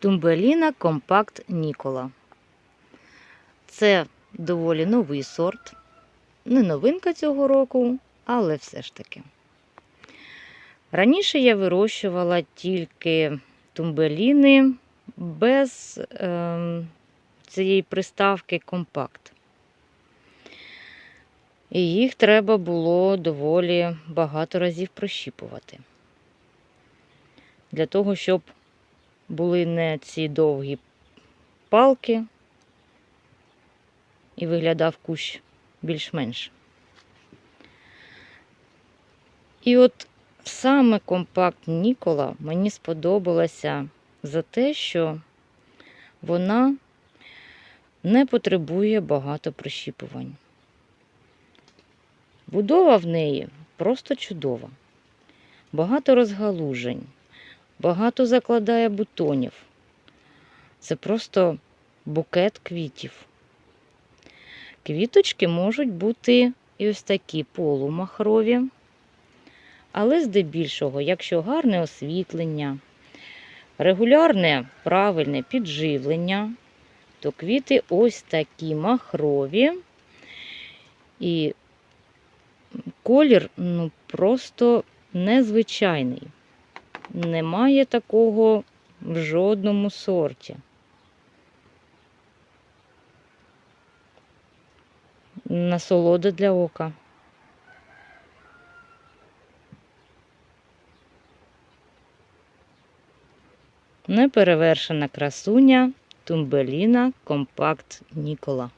Тумбеліна Компакт Нікола. Це доволі новий сорт. Не новинка цього року, але все ж таки. Раніше я вирощувала тільки тумбеліни без е, цієї приставки компакт. І їх треба було доволі багато разів прощіпувати. Для того, щоб були не ці довгі палки і виглядав кущ більш-менш. І от саме компакт Нікола мені сподобалася за те, що вона не потребує багато прищіпувань. Будова в неї просто чудова. Багато розгалужень, багато закладає бутонів. Це просто букет квітів. Квіточки можуть бути і ось такі полумахрові, але здебільшого, якщо гарне освітлення, регулярне правильне підживлення, то квіти ось такі махрові. І колір ну, просто незвичайний. Немає такого в жодному сорті. Насолода для ока. Неперевершена красуня Тумбеліна Компакт Нікола.